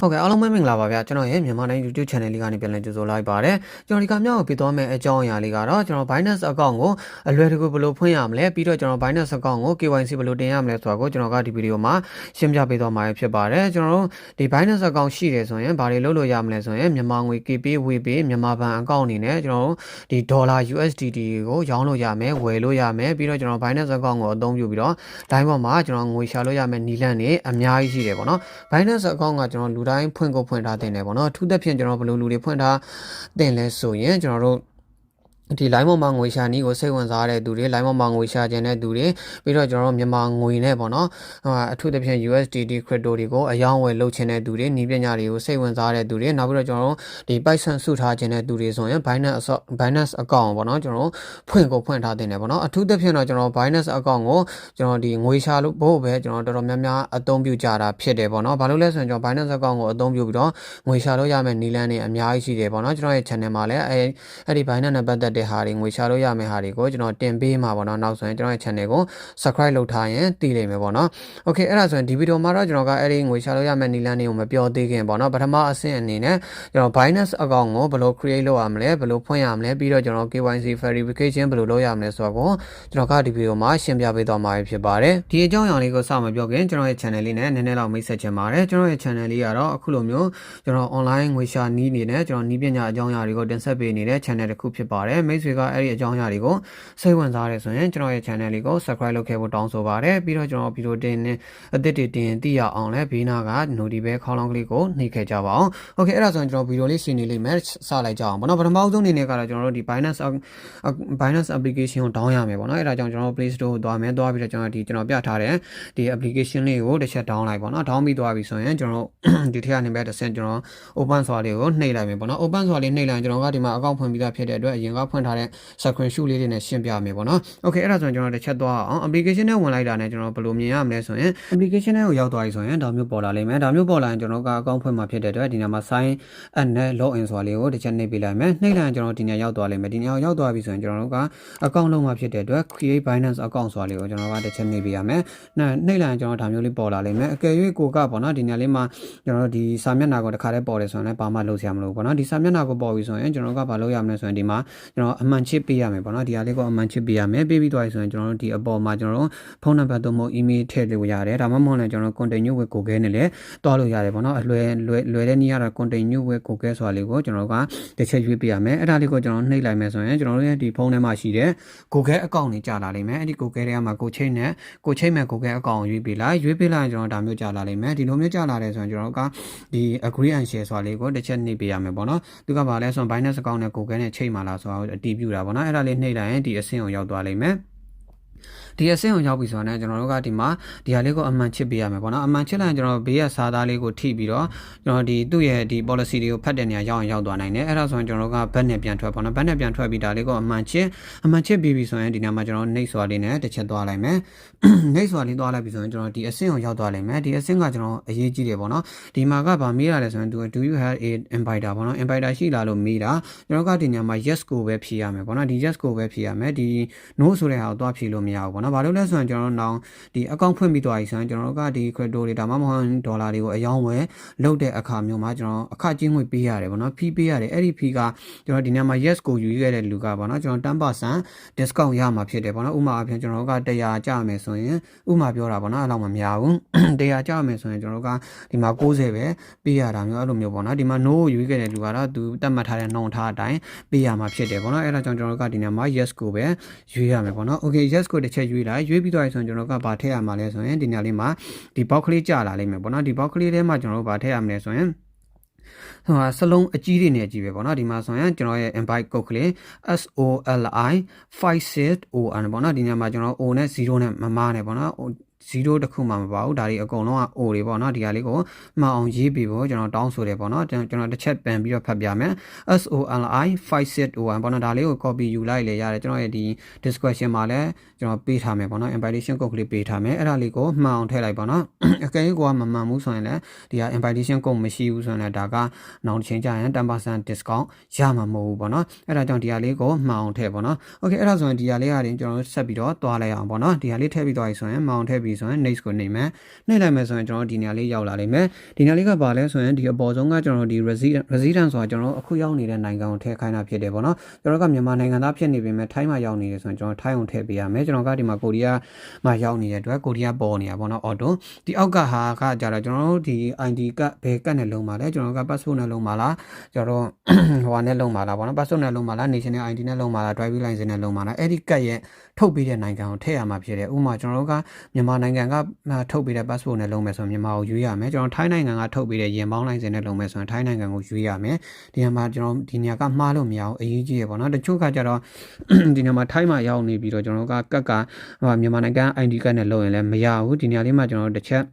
ဟုတ်ကဲ့အားလုံးပဲမင်္ဂလာပါဗျာကျွန်တော်ရဲ့မြန်မာတိုင်း YouTube channel လေးကနေပြန်လည်ကြိုဆိုလိုက်ပါတယ်ကျွန်တော်ဒီကမြောက်ကိုပြသွားမယ့်အကြောင်းအရာလေးကတော့ကျွန်တော် Binance account ကိုအလွယ်တကူဘယ်လိုဖွင့်ရမလဲပြီးတော့ကျွန်တော် Binance account ကို KYC ဘယ်လိုတင်ရမလဲဆိုတာကိုကျွန်တော်ကဒီဗီဒီယိုမှာရှင်းပြပေးသွားမှာဖြစ်ပါတယ်ကျွန်တော်တို့ဒီ Binance account ရှိတယ်ဆိုရင်ဘာတွေလုပ်လို့ရမလဲဆိုရင်မြန်မာငွေ KP WP မြန်မာဘဏ် account အနေနဲ့ကျွန်တော်တို့ဒီဒေါ်လာ USDT ကိုရောင်းလို့ရမယ်ဝယ်လို့ရမယ်ပြီးတော့ကျွန်တော် Binance account ကိုအသုံးပြုပြီးတော့ line ပေါ်မှာကျွန်တော်ငွေရှာလို့ရမယ်နီလန့်တွေအများကြီးရှိတယ်ပေါ့နော် Binance account ကကျွန်တော်လူတိုင်းဖွင့်ကိုဖွင့်ထားတင်တယ်ပေါ့နော်အထူးသဖြင့်ကျွန်တော်ဘယ်လိုလူတွေဖွင့်ထားတင်လဲဆိုရင်ကျွန်တော်တို့ ဒီ line ပေါ်မှာငွေရှာနည်းကိုစိတ်ဝင်စားတဲ့သူတွေ line ပေါ်မှာငွေရှာခြင်းတဲ့သူတွေပြီးတော့ကျွန်တော်တို့မြန်မာငွေနဲ့ပေါ့နော်ဟိုအထူးသဖြင့် USDT crypto တွေကိုအယောင်းဝယ်လုပ်ခြင်းတဲ့သူတွေဤပညာတွေကိုစိတ်ဝင်စားတဲ့သူတွေနောက်ပြီးတော့ကျွန်တော်တို့ဒီပိုက်ဆံစုထားခြင်းတဲ့သူတွေဆိုရင် Binance Binance account ပေါ့နော်ကျွန်တော်တို့ဖွင့်ကိုဖွင့်ထားတင်တယ်ပေါ့နော်အထူးသဖြင့်တော့ကျွန်တော် Binance account ကိုကျွန်တော်ဒီငွေရှာလို့ဖို့ပဲကျွန်တော်တော်တော်များများအသုံးပြုကြတာဖြစ်တယ်ပေါ့နော်ဘာလို့လဲဆိုရင်ကျွန်တော် Binance account ကိုအသုံးပြုပြီးတော့ငွေရှာလို့ရမယ့်နည်းလမ်းတွေအများကြီးရှိတယ်ပေါ့နော်ကျွန်တော်ရဲ့ channel မှာလည်းအဲအဲ့ဒီ Binance နဲ့ပတ်သက်တဲ့ဟာတွေငွေရှာလို့ရမယ့်ဟာတွေကိုကျွန်တော်တင်ပေးမှာပေါ့နော်နောက်ဆိုရင်ကျွန်တော်ရဲ့ channel ကို subscribe လုပ်ထားရင်တည်လိမ့်မယ်ပေါ့နော် okay အဲ့ဒါဆိုရင်ဒီဗီဒီယိုမှာတော့ကျွန်တော်ကအဲ့ဒီငွေရှာလို့ရမယ့်နည်းလမ်းတွေကိုမပြောသေးခင်ပေါ့နော်ပထမအဆင့်အနေနဲ့ကျွန်တော် Binance account ကိုဘယ်လို create လုပ်ရမလဲဘယ်လိုဖွင့်ရမလဲပြီးတော့ကျွန်တော် KYC verification ဘယ်လိုလုပ်ရမလဲဆိုတော့ကျွန်တော်ကဒီဗီဒီယိုမှာရှင်းပြပေးသွားမှာဖြစ်ပါတယ်ဒီအကြောင်းအရာလေးကိုစမပြောခင်ကျွန်တော်ရဲ့ channel လေးနဲ့နည်းနည်းလောက်မိတ်ဆက်ချင်ပါတယ်ကျွန်တော်ရဲ့ channel လေးကတော့အခုလိုမျိုးကျွန်တော် online ငွေရှာနည်းနေနဲ့ကျွန်တော်နည်းပညာအကြောင်းအရာတွေကိုတင်ဆက်ပေးနေတဲ့ channel တစ်ခုဖြစ်ပါတယ်မိတ်ဆွေကအဲ့ဒီအကြောင်းအရာတွေကိုစိတ်ဝင်စားတယ်ဆိုရင်ကျွန်တော်ရဲ့ channel လေးကို subscribe လုပ်ခဲ့ဖို့တောင်းဆိုပါတယ်ပြီးတော့ကျွန်တော်ဗီဒီယိုတင်နေအသစ်တွေတင်သိရအောင်လဲဘေးနားက notification ခေါင်းလောင်းကလေးကိုနှိပ်ခဲ့ကြပါအောင်။ Okay အဲ့ဒါဆိုရင်ကျွန်တော်ဗီဒီယိုလေးရှင်းနေလိမ့်မယ်စလိုက်ကြအောင်ပေါ့နော်ပထမဆုံးအနေနဲ့ကတော့ကျွန်တော်တို့ဒီ Binance Binance application ကို down ရမယ်ပေါ့နော်အဲ့ဒါကြောင့်ကျွန်တော်တို့ Play Store ကိုသွားမယ်သွားပြီးတော့ကျွန်တော်ဒီကျွန်တော်ပြထားတဲ့ဒီ application လေးကိုတစ်ချက် down လိုက်ပေါ့နော် down ပြီးသွားပြီဆိုရင်ကျွန်တော်ဒီထက်ကနေပဲတစ်ဆင့်ကျွန်တော် open ဆိုတာလေးကိုနှိပ်လိုက်မယ်ပေါ့နော် open ဆိုတာလေးနှိပ်လိုက်ရင်ကျွန်တော်ကဒီမှာ account ဖွင့်ပြီးသားဖြစ်တဲ့အတွက်အရင်ကဖွင့်ထားတဲ့ screenshot လေးတွေနဲ့ရှင်းပြမယ်ပေါ့နော် Okay အဲ့ဒါဆိုရင်ကျွန်တော်တစ်ချက်သွားအောင် application နဲ့ဝင်လိုက်တာနဲ့ကျွန်တော်ဘယ်လိုမြင်ရမလဲဆိုရင် application နဲ့ကိုရောက်သွားပြီဆိုရင်ဒါမျိုးပေါ်လာလိမ့်မယ်ဒါမျိုးပေါ်လာရင်ကျွန်တော်က account ဖွင့်မှာဖြစ်တဲ့အတွက်ဒီနေရာမှာ sign in နဲ့ log in ဆိုတာလေးကိုတစ်ချက်နှိပ်ပေးလိုက်မယ်နှိပ်လိုက်ရင်ကျွန်တော်ဒီနေရာရောက်သွားလိမ့်မယ်ဒီနေရာရောက်သွားပြီဆိုရင်ကျွန်တော်တို့က account လုံးမှာဖြစ်တဲ့အတွက် create binance account ဆိုတာလေးကိုကျွန်တော်ကတစ်ချက်နှိပ်ပေးရမယ်နှိပ်လိုက်ရင်ကျွန်တော်ဒါမျိုးလေးပေါ်လာလိမ့်မယ်အကယ်၍ကိုကပေါ့နော်ဒီနေရာလေးမှာကျွန်တော်တို့ဒီစာမျက်နှာကိုတစ်ခါတည်းပေါ်တယ်ဆိုရင်လည်းဘာမှလုပ်စရာမလိုဘူးပေါ့နော်ဒီစာမျက်နှာကိုပေါ်ပြီဆိုရင်ကျွန်တော်ကဘာလုပ်ရမလဲဆိုရင်ဒီမှာကျွန်တော်အမှန်ချစ်ပေးရမယ်ပေါ့နော်ဒီဟာလေးကိုအမှန်ချစ်ပေးရမယ်ပေးပြီးသွားပြီဆိုရင်ကျွန်တော်တို့ဒီအပေါ်မှာကျွန်တော်တို့ဖုန်းနံပါတ်သို့မဟုတ် email ထည့်လို့ရတယ်ဒါမှမဟုတ်လည်းကျွန်တော် continue with google နဲ့လည်းတွားလို့ရတယ်ပေါ့နော်အလွယ်လွယ်လွယ်တဲ့နည်းကတော့ continue with google ဆိုတာလေးကိုကျွန်တော်ကတစ်ချက်ရွေးပြရမယ်အဲ့ဒါလေးကိုကျွန်တော်နှိပ်လိုက်မယ်ဆိုရင်ကျွန်တော်တို့ရဲ့ဒီဖုန်းထဲမှာရှိတဲ့ google account တွေကြာလာလိမ့်မယ်အဲ့ဒီ google ထဲမှာကိုချိတ်နဲ့ကိုချိတ်မဲ့ google account ကိုရွေးပြလိုက်ရွေးပြလိုက်ရင်ကျွန်တော်ဒါမျိုးကြာလာလိမ့်မယ်ဒီလိုမျိုးကြာလာတယ်ဆိုရင်ကျွန်တော်ကဒီ agree and share ဆိုတာလေးကိုတစ်ချက်နှိပ်ပြရမယ်ပေါ့နော်သူကဘာလဲဆိုရင် binance account နဲ့ google နဲ့ချိတ်မှလာဆိုတာကိုအတည်ပြုတာပေါ့နော်အဲ့ဒါလေးနှိပ်လိုက်ရင်ဒီအဆင့်ကိုရောက်သွားလိမ့်မယ် ဒီအဆင့်ကိုရောက်ပြီဆိုတော့ကျွန်တော်တို့ကဒီမှာဒီဟာလေးကိုအမှန်ချစ်ပေးရမယ်ပေါ့နော်အမှန်ချစ်လိုက်ရင်ကျွန်တော်ဘေးကစားသားလေးကိုထိပြီးတော့ကျွန်တော်ဒီသူ့ရဲ့ဒီ policy တွေကိုဖတ်တဲ့နေရာရောက်ရင်ရောက်သွားနိုင်တယ်အဲ့ဒါဆိုရင်ကျွန်တော်တို့ကဘက်နဲ့ပြန်ထွက်ပေါ့နော်ဘက်နဲ့ပြန်ထွက်ပြီးဒါလေးကိုအမှန်ချစ်အမှန်ချစ်ပြီးပြီဆိုရင်ဒီနေရာမှာကျွန်တော်နှိပ်စွာလေးနဲ့တစ်ချက်သွားလိုက်မယ်နှိပ်စွာလေးသွားလိုက်ပြီဆိုရင်ကျွန်တော်ဒီအဆင့်ကိုရောက်သွားလိမ့်မယ်ဒီအဆင့်ကကျွန်တော်အရေးကြီးတယ်ပေါ့နော်ဒီမှာကဗာမေးရတယ်ဆိုရင် do you have a inviter ပေါ့နော် inviter ရှိလားလို့မေးတာကျွန်တော်ကဒီနေရာမှာ yes ကိုပဲဖြေရမယ်ပေါ့နော်ဒီ yes ကိုပဲဖြေရမယ်ဒီ no ဆိုတဲ့ဟာကိုသွားဖြေလို့မရဘူးပေါ့နော်ဘာလို့လဲဆိုရင်ကျွန်တော်တို့နောင်ဒီ account ဖွင့်ပြီးသွားပြီဆိုရင်ကျွန်တော်တို့ကဒီ crypto တွေဒါမှမဟုတ်ဒေါ်လာတွေကိုအယောင်းဝယ်လုပ်တဲ့အခါမျိုးမှာကျွန်တော်အခကျင်းငွေပေးရတယ်ပေါ့နော် fee ပေးရတယ်အဲ့ဒီ fee ကကျွန်တော်ဒီနေ့မှာ yes ကိုယူခဲ့တဲ့လူကပေါ့နော်ကျွန်တော်10% discount ရမှာဖြစ်တယ်ပေါ့နော်ဥပမာအဖြစ်ကျွန်တော်တို့က100ကျမယ်ဆိုရင်ဥပမာပြောတာပေါ့နော်အဲ့လောက်မများဘူး100ကျမယ်ဆိုရင်ကျွန်တော်တို့ကဒီမှာ90ပဲပေးရတာမျိုးအဲ့လိုမျိုးပေါ့နော်ဒီမှာ no ကိုယူခဲ့တဲ့လူကတော့သူတတ်မှတ်ထားတဲ့နှုန်းထားအတိုင်းပေးရမှာဖြစ်တယ်ပေါ့နော်အဲ့ဒါကြောင့်ကျွန်တော်တို့ကဒီနေ့မှာ yes ကိုပဲရွေးရမယ်ပေါ့နော် okay yes ကိုတစ်ချက်ရွေးလိုက်ရွေးပြီးတော့ဆိုရင်ကျွန်တော်ကဘာထည့်ရမှာလဲဆိုရင်ဒီညလေးမှာဒီ box ကလေးကြာလာလိမ့်မယ်ပေါ့နော်ဒီ box ကလေးထဲမှာကျွန်တော်တို့ဘာထည့်ရမလဲဆိုရင်ဟိုစလုံးအကြီးတွေနဲ့အကြီးပဲပေါ့နော်ဒီမှာဆိုရင်ကျွန်တော်ရဲ့ invite code ကလေး SOLI 56ON ပေါ့နော်ဒီညမှာကျွန်တော် O နဲ့0နဲ့မမားနဲ့ပေါ့နော် 0တခုမှမပါဘူးဒါတွေအကုန်လုံးက O တွေပေါ့နော်ဒီဟာလေးကိုမှန်အောင်ရေးပြီးဖို့ကျွန်တော်တောင်းဆိုတယ်ပေါ့နော်ကျွန်တော်တစ်ချက်ပန်ပြီးတော့ဖတ်ပြမယ် SOLI 5601ပေါ့နော်ဒါလေးကို copy ယူလိုက်လေရတယ်ကျွန်တော်ရဲ့ဒီ description မှာလည်းကျွန်တော်ပေးထားမယ်ပေါ့နော် invitation code ကလေးပေးထားမယ်အဲ့ဒါလေးကိုမှန်အောင်ထည့်လိုက်ပေါ့နော်အကယ်၍ကိုကမမှန်ဘူးဆိုရင်လည်းဒီဟာ invitation code မရှိဘူးဆိုရင်လည်းဒါကနောက်တစ်ချိန်ကျရင်10% discount ရမှာမဟုတ်ဘူးပေါ့နော်အဲ့ဒါကြောင့်ဒီဟာလေးကိုမှန်အောင်ထည့်ပေါ့နော် okay အဲ့ဒါဆိုရင်ဒီဟာလေးကကျွန်တော်ဆက်ပြီးတော့တွားလိုက်အောင်ပေါ့နော်ဒီဟာလေးထည့်ပြီးသွားပြီဆိုရင်မှန်အောင်ထည့်ပြီးပြီးဆိုရင် next ကိုနှိပ်မယ်နှိပ်လိုက်မယ်ဆိုရင်ကျွန်တော်ဒီနေရာလေးရောက်လာလိမ့်မယ်ဒီနေရာလေးကပါလဲဆိုရင်ဒီအပေါ်ဆုံးကကျွန်တော်ဒီ resident resident ဆိုတာကျွန်တော်အခုရောက်နေတဲ့နိုင်ငံကိုထည့်ခိုင်းတာဖြစ်တယ်ပေါ့နော်ကျွန်တော်ကမြန်မာနိုင်ငံသားဖြစ်နေပေမဲ့ထိုင်းမှာရောက်နေတယ်ဆိုရင်ကျွန်တော်ထိုင်းအောင်ထည့်ပေးရမယ်ကျွန်တော်ကဒီမှာကိုရီးယားမှာရောက်နေတဲ့အတွက်ကိုရီးယားပေါ်နေတာပေါ့နော် auto ဒီအောက်ကဟာကကြတော့ကျွန်တော်တို့ဒီ ID ကဘယ်ကတ်နဲ့လုံးပါလဲကျွန်တော်က passport နဲ့လုံးပါလားကျွန်တော်ဟိုဟာနဲ့လုံးပါလားပေါ့နော် passport နဲ့လုံးပါလား national ID နဲ့လုံးပါလား driving license နဲ့လုံးပါလားအဲ့ဒီကတ်ရဲ့ ထုတ်ပေးတဲ့နိုင်ငံကိုထည့်ရမှာဖြစ်တယ်ဥပမာကျွန်တော်တို့ကမြန်မာနိုင်ငံကထုတ်ပေးတဲ့ passport နဲ့လုံးမယ်ဆိုရင်မြန်မာကိုရွေးရမယ်ကျွန်တော်ထိုင်းနိုင်ငံကထုတ်ပေးတဲ့ရင်ပေါင်း license နဲ့လုံးမယ်ဆိုရင်ထိုင်းနိုင်ငံကိုရွေးရမယ်ဒီနေရာမှာကျွန်တော်ဒီနေရာကမှားလို့မရအောင်အရေးကြီးရပေါ့နော်တချို့ကကြတော့ဒီနေရာမှာထိုင်းမှာရောက်နေပြီးတော့ကျွန်တော်တို့ကကတ်ကမြန်မာနိုင်ငံ ID ကတ်နဲ့လုံးရင်လည်းမရဘူးဒီနေရာလေးမှာကျွန်တော်တို့တစ်ချက်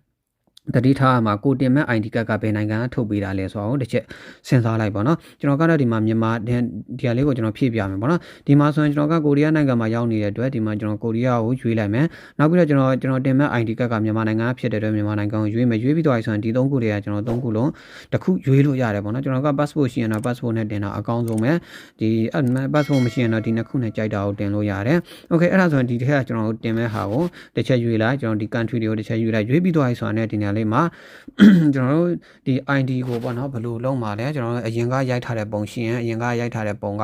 တတိထားမှာကိုတင်မဲ့ ID ကတ်ကဘယ်နိုင်ငံကထုတ်ပေးတာလဲဆိုတော့တစ်ချက်စဉ်းစားလိုက်ပါတော့ကျွန်တော်ကတော့ဒီမှာမြန်မာဒီဟာလေးကိုကျွန်တော်ဖြည့်ပြမယ်ပေါ့နော်ဒီမှာဆိုရင်ကျွန်တော်ကကိုရီးယားနိုင်ငံမှာရောက်နေတဲ့အတွက်ဒီမှာကျွန်တော်ကိုရီးယားကိုရွေးလိုက်မယ်နောက်ပြီးတော့ကျွန်တော်ကျွန်တော်တင်မဲ့ ID ကတ်ကမြန်မာနိုင်ငံဖြစ်တဲ့အတွက်မြန်မာနိုင်ငံကိုရွေးမယ်ရွေးပြီးတော့ဆိုရင်ဒီသုံးခုတွေကကျွန်တော်သုံးခုလုံးတစ်ခုရွေးလို့ရတယ်ပေါ့နော်ကျွန်တော်က passport ရှိရင်တော့ passport နဲ့တင်တာအကောင်းဆုံးပဲဒီ passport မရှိရင်တော့ဒီနှစ်ခုနဲ့ကြိုက်တာကိုတင်လို့ရတယ် okay အဲ့ဒါဆိုရင်ဒီထက်ကကျွန်တော်တင်မဲ့ဟာကိုတစ်ချက်ရွေးလိုက်ကျွန်တော်ဒီ country တွေကိုတစ်ချက်ရွေးလိုက်ရွေးပြီးတော့ဆိုတာနဲ့ဒီနေရာလေးမှာကျွန်တော်တို့ဒီ ID ကိုပေါ့နော်ဘယ်လိုလုံးမှာလဲကျွန်တော်တို့အရင်ကရိုက်ထားတဲ့ပုံရှိရင်အရင်ကရိုက်ထားတဲ့ပုံက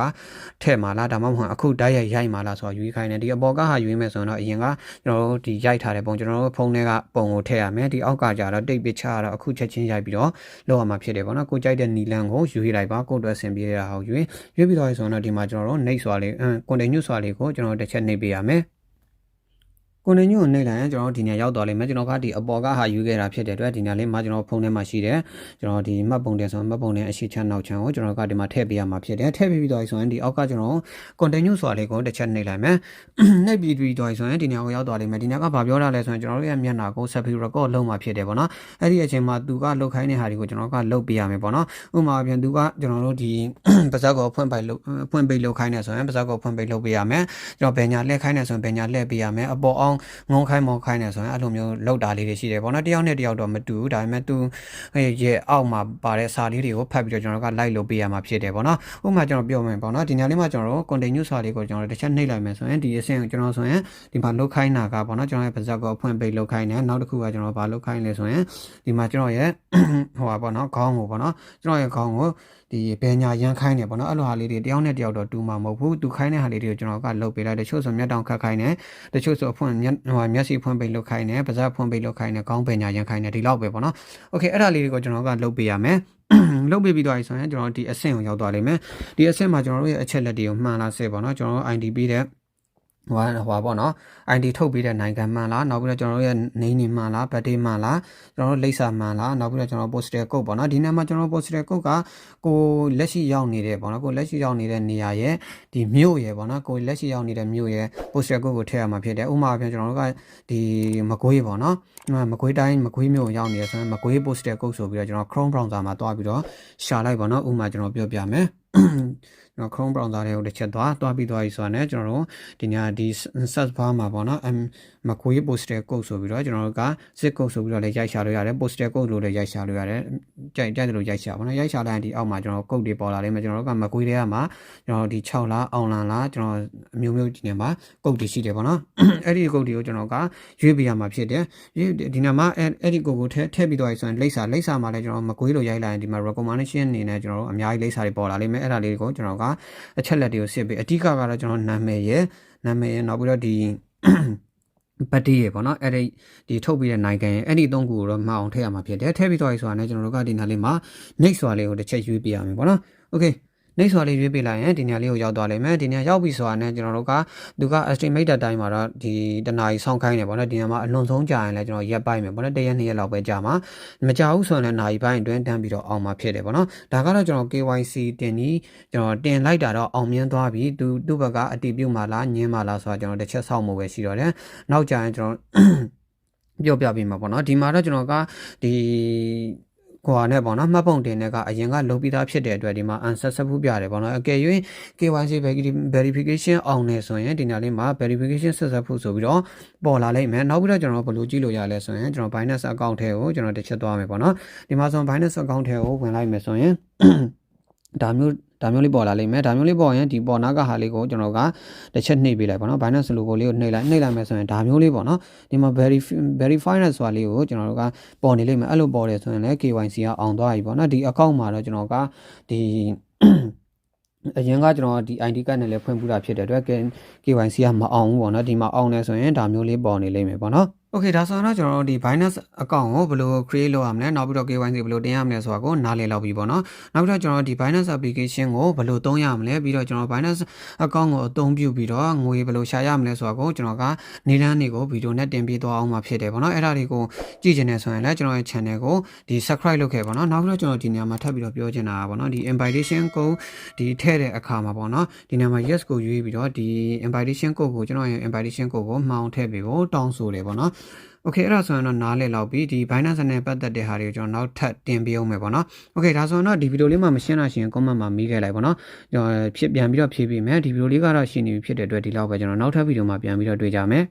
ထည့်မှာလားဒါမှမဟုတ်အခုတိုက်ရိုက်ရိုက်မှာလားဆိုတော့ရွေးခိုင်းတယ်ဒီအပေါ်ကဟာရွေးမယ်ဆိုရင်တော့အရင်ကကျွန်တော်တို့ဒီရိုက်ထားတဲ့ပုံကျွန်တော်တို့ဖုန်းထဲကပုံကိုထည့်ရမယ်ဒီအောက်ကကြတော့တိတ်ပစ်ချတော့အခုချက်ချင်းရိုက်ပြီးတော့လောက်ရမှာဖြစ်တယ်ပေါ့နော်ကိုကြိုက်တဲ့နီလန်ကိုရွေးလိုက်ပါကိုအတွက်ဆင်ပြေတဲ့ဟာကိုရွေးရွေးပြီးတော့ဆိုတော့ဒီမှာကျွန်တော်တို့နှိပ်စွာလေးအမ် continue စွာလေးကိုကျွန်တော်တစ်ချက်နှိပ်ပေးရမယ် ကိုနေညို့နှိပ်လိုက်ရင်ကျွန်တော်ဒီနေရာရောက်သွားလိမ့်မယ်ကျွန်တော်ကဒီအပေါ်ကဟာယူခဲ့တာဖြစ်တဲ့အတွက်ဒီနေရာလေးမှာကျွန်တော်ဖုန်းထဲမှာရှိတယ်ကျွန်တော်ဒီမှတ်ပုံတယ်ဆိုမှတ်ပုံတယ်အရှိချမ်းနောက်ချမ်းကိုကျွန်တော်ကဒီမှာထည့်ပေးရမှာဖြစ်တယ်ထည့်ပြီးပြီးတော့ဆိုရင်ဒီအောက်ကကျွန်တော် continue ဆိုတာလေးကိုတစ်ချက်နှိပ်လိုက်မယ်နှိပ်ပြီးပြီးတော့ဆိုရင်ဒီနေရာကိုရောက်သွားလိမ့်မယ်ဒီနေရာကဘာပြောတာလဲဆိုရင်ကျွန်တော်တို့ရဲ့မျက်နှာကို set ပြီး record လုပ်မှာဖြစ်တယ်ပေါ့နော်အဲ့ဒီအချိန်မှာသူကလုတ်ခိုင်းတဲ့ဟာတွေကိုကျွန်တော်ကလုတ်ပေးရမယ်ပေါ့နော်ဥပမာပြန်သူကကျွန်တော်တို့ဒီပါဇက်ကိုဖွင့်ပိုက်လုတ်ဖွင့်ပိတ်လုတ်ခိုင်းနေဆိုရင်ပါဇက်ကိုဖွင့်ပိတ်လုတ်ပေးရမယ်ကျွန်တော်ဘယ်ညာလှည့်ခိုင်းနေဆိုရင်ဘယ်ညာလှည့်ပေးရမယ်အပေါ်အောင်ငုံခိုင်းမော်ခိုင်းနေဆိုရင်အဲ့လိုမျိုးလောက်တာလေးတွေရှိတယ်ပေါ့နော်တယောက်နဲ့တယောက်တော့မတူဘူးဒါပေမဲ့သူရဲ့အောက်မှာပါတဲ့စာလေးတွေကိုဖတ်ပြီးတော့ကျွန်တော်ကလိုက်လုပ်ပေးရမှာဖြစ်တယ်ပေါ့နော်ဥပမာကျွန်တော်ပြောမယ်ပေါ့နော်ဒီညလေးမှာကျွန်တော်တို့ continue စာလေးကိုကျွန်တော်တစ်ချက်နှိပ်လိုက်မယ်ဆိုရင်ဒီအဆင့်ကိုကျွန်တော်ဆိုရင်ဒီမှာလုတ်ခိုင်းတာကပေါ့နော်ကျွန်တော်ရဲ့ပါဇက်ကိုဖွင့်ပိတ်လုတ်ခိုင်းတယ်နောက်တစ်ခုကကျွန်တော်ဘာလုတ်ခိုင်းလဲဆိုရင်ဒီမှာကျွန်တော်ရဲ့ဟိုပါပေါ့နော်ခေါင်းကိုပေါ့နော်ကျွန်တော်ရဲ့ခေါင်းကိုဒီဘယ်ညာရန်ခိုင်းနေပေါ့နော်အဲ့လိုဟာလေးတွေတယောက်နဲ့တယောက်တော့တူမှာမဟုတ်ဘူးသူခိုင်းတဲ့ဟာလေးတွေကိုကျွန်တော်ကလုတ်ပေးလိုက်တချို့ဆိုမျက်တောင်ခတ်ခိုင်းတယ်တချို့ဆိုအဖွင့်မျက်ဟိုမျက်စိဖွင့်ပိတ်လုတ်ခိုင်းတယ်ပါးစပ်ဖွင့်ပိတ်လုတ်ခိုင်းတယ်ခေါင်းဘယ်ညာရန်ခိုင်းတယ်ဒီလောက်ပဲပေါ့နော်โอเคအဲ့ဒါလေးတွေကိုကျွန်တော်ကလုတ်ပေးရမယ်လုတ်ပေးပြီးသွားပြီဆိုရင်ကျွန်တော်ဒီအဆင့်ကိုရောက်သွားလိမ့်မယ်ဒီအဆင့်မှာကျွန်တော်တို့ရဲ့အချက်လက်တွေကိုမှန်လားစစ်ပေါ့နော်ကျွန်တော်တို့ ID ပေးတဲ့ ဟိုဟိုပါပေါ့နော် ID ထုတ်ပေးတဲ့နိုင်ငံမှန်လားနောက်ပြီးတော့ကျွန်တော်တို့ရဲ့ name နေမှန်လား birthday မှန်လားကျွန်တော်တို့လိပ်စာမှန်လားနောက်ပြီးတော့ကျွန်တော် postal code ပေါ့နော်ဒီနေ့မှာကျွန်တော် postal code ကကိုလက်ရှိရောက်နေတဲ့ပေါ့နော်ကိုလက်ရှိရောက်နေတဲ့နေရာရဲ့ဒီမြို့ရဲ့ပေါ့နော်ကိုလက်ရှိရောက်နေတဲ့မြို့ရဲ့ postal code ကိုထည့်ရမှာဖြစ်တယ်ဥပမာပြောကျွန်တော်တို့ကဒီမကွေးပေါ့နော်မကွေးတိုင်းမကွေးမြို့ရောက်နေရဆိုရင်မကွေး postal code ဆိုပြီးတော့ကျွန်တော် Chrome browser မှာတွားပြီးတော့ရှာလိုက်ပေါ့နော်ဥပမာကျွန်တော်ပြောပြမယ် ကျွန်တော် Chrome browser တွေကိုတစ်ချက်သွားသွားပြီးသွားပြီဆိုတာ ਨੇ ကျွန်တော်တို့ဒီညဒီ search bar မှာပေါ့နော် M မကွေး postal code ဆိုပြီးတော့ကျွန်တော်တို့က zip code ဆိုပြီးတော့လည်းရိုက်ရှာလို့ရတယ် postal code လို့လည်းရိုက်ရှာလို့ရတယ် ကြိုက်ကြိုက်တယ်လို့ရိုက်ရှာပါနော်ရိုက်ရှာလိုက်ရင်ဒီအောက်မှာကျွန်တော် code တွေပေါ်လာလိမ့်မယ်ကျွန်တော်တို့ကမကွေးတွေကမှာကျွန်တော်ဒီ6လားအောင်လန်လားကျွန်တော်အမျိုးမျိုးဒီနေမှာ code တွေရှိတယ်ပေါ့နော်အဲ့ဒီ code တွေကိုကျွန်တော်ကရွေးပေးရမှာဖြစ်တယ်ရွေးဒီနေမှာအဲ့ဒီ code ကိုထည့်ထည့်ပြီးတော့ဆိုရင်လိပ်စာလိပ်စာမှာလည်းကျွန်တော်မကွေးလို့ရိုက်လိုက်ရင်ဒီမှာ recommendation အနေနဲ့ကျွန်တော်တို့အများကြီးလိပ်စာတွေပေါ်လာလိမ့်မယ်အဲ့ဒါလေးကိုကျွန်တော်ကအချက်လက်တွေကိုစစ်ပေးအဓိကကတော့ကျွန်တော်နာမည်ရယ်နာမည်ရယ်နောက်ပြီးတော့ဒီ ဘတ်တီးရပေါ့နော်အဲ့ဒီဒီထုတ်ပြီးတဲ့နိုင်ငံရဲ့အဲ့ဒီသုံးခုကိုတော့မှအောင်ထည့်ရမှာဖြစ်တယ်ထည့်ပြီးတော့ဆိုတာနဲ့ကျွန်တော်တို့ကဒီနားလေးမှာ next ဆိုတာလေးကိုတစ်ချက်ရွေးပြရမယ်ပေါ့နော် okay နေဆွာလေးရွေးပေးလိုက်ရင်ဒီညလေးကိုရောက်သွားလိမ့်မယ်ဒီညရောက်ပြီဆိုတာနဲ့ကျွန်တော်တို့ကသူက estimate တဲ့အတိုင်းမှာတော့ဒီတနားကြီးဆောင်းခိုင်းနေပေါ့နော်ဒီညမှာအလွန်ဆုံးကြာရင်လည်းကျွန်တော်ရက်ပိုင်းမယ်ပေါ့နော်တရက်နှစ်ရက်လောက်ပဲကြာမှာမကြာဘူးဆိုရင်လည်းနာရီပိုင်းအတွင်းတန်းပြီးတော့အောင်မှာဖြစ်တယ်ပေါ့နော်ဒါကတော့ကျွန်တော် KYC တင်ပြီးကျွန်တော်တင်လိုက်တာတော့အောင်မြင်သွားပြီသူသူ့ဘက်ကအတီးပြုတ်မှလားညင်းမှလားဆိုတာကျွန်တော်တစ်ချက်ဆောက်မှုပဲရှိတော့တယ်နောက်ကြာရင်ကျွန်တော်ပြောပြပေးမှာပေါ့နော်ဒီမှာတော့ကျွန်တော်ကဒီ ဟိုဟာနဲ့ပေါ့နော်မှတ်ပုံတင်တဲ့ကအရင်ကလုပ်ပြီးသားဖြစ်တဲ့အတွက်ဒီမှာ unsuccessful ပြတယ်ပေါ့နော်အကယ်၍ KYC verification အောင်နေဆိုရင်ဒီညလေးမှာ verification successful ဆိုပြီးတော့ပေါ်လာလိမ့်မယ်နောက်ပြီးတော့ကျွန်တော်ဘယ်လိုကြည့်လို့ရလဲဆိုရင်ကျွန်တော် Binance account ထဲကိုကျွန်တော်တစ်ချက်သွားမယ်ပေါ့နော်ဒီမှာဆို Binance account ထဲကိုဝင်လိုက်မယ်ဆိုရင်ဒါမျိုး ဒါမျိုးလေးပေါ်လာလိမ့်မယ်ဒါမျိုးလေးပေါ်ရင်ဒီပေါ်နာကဟာလေးကိုကျွန်တော်ကတစ်ချက်နှိပ်ပေးလိုက်ပါနော် Binance logo လေးကိုနှိပ်လိုက်နှိပ်လိုက်မယ်ဆိုရင်ဒါမျိုးလေးပေါ့နော်ဒီမှာ verify verify နဲ့ဆိုတာလေးကိုကျွန်တော်တို့ကပေါ်နေလိမ့်မယ်အဲ့လိုပေါ်တယ်ဆိုရင်လည်း KYC ကအောင်သွားပြီပေါ့နော်ဒီ account မှာတော့ကျွန်တော်ကဒီအရင်ကကျွန်တော်ဒီ ID card နဲ့လည်းဖွင့်ပူတာဖြစ်တဲ့အတွက် KYC ကမအောင်ဘူးပေါ့နော်ဒီမှာအောင်နေဆိုရင်ဒါမျိုးလေးပေါ်နေလိမ့်မယ်ပေါ့နော် Okay ဒါဆိုတော့ကျွန်တော်တို့ဒီ Binance account ကိုဘယ်လို create လုပ်ရမလဲနောက်ပြီးတော့ KYC ဘယ်လိုတင်ရမလဲဆိုတာကိုနားလည်လောက်ပြီပေါ့နော်နောက်ပြီးတော့ကျွန်တော်တို့ဒီ Binance application ကိုဘယ်လိုသုံးရမလဲပြီးတော့ကျွန်တော် Binance account ကိုအသုံးပြုပြီးတော့ငွေဘယ်လိုရှာရမလဲဆိုတာကိုကျွန်တော်ကနေလန်းတွေကိုဗီဒီယိုနဲ့တင်ပြသွားအောင်မှာဖြစ်တယ်ပေါ့နော်အဲ့ဒါတွေကိုကြည့်ချင်တယ်ဆိုရင်လည်းကျွန်တော်ရဲ့ channel ကိုဒီ subscribe လုပ်ခဲ့ပါနော်နောက်ပြီးတော့ကျွန်တော်ဒီနေရာမှာထပ်ပြီးတော့ပြောချင်တာပါပေါ့နော်ဒီ invitation code ဒီထည့်တဲ့အခါမှာပေါ့နော်ဒီနေရာမှာ yes ကိုရွေးပြီးတော့ဒီ invitation code ကိုကျွန်တော်ရဲ့ invitation code ကိုမှောင်ထည့်ပေးဖို့တောင်းဆိုတယ်ပေါ့နော်โอเคအဲ့ဒါဆိုရင်တော့နားလည်လောက်ပြီဒီ Binance နဲ့ပတ်သက်တဲ့ဟာတွေကိုကျွန်တော်နောက်ထပ်တင်ပြအောင်မယ်ပေါ့နော်โอเคဒါဆိုရင်တော့ဒီဗီဒီယိုလေးမှာမရှင်းတာရှရင် comment မှာမေးခဲ့လိုက်ပေါ့နော်ကျွန်တော်ဖြစ်ပြန်ပြီးတော့ဖြည့်ပေးမယ်ဒီဗီဒီယိုလေးကတော့ရှင်းနေပြီဖြစ်တဲ့အတွက်ဒီလောက်ပဲကျွန်တော်နောက်ထပ်ဗီဒီယိုမှာပြန်ပြီးတော့တွေ့ကြမယ်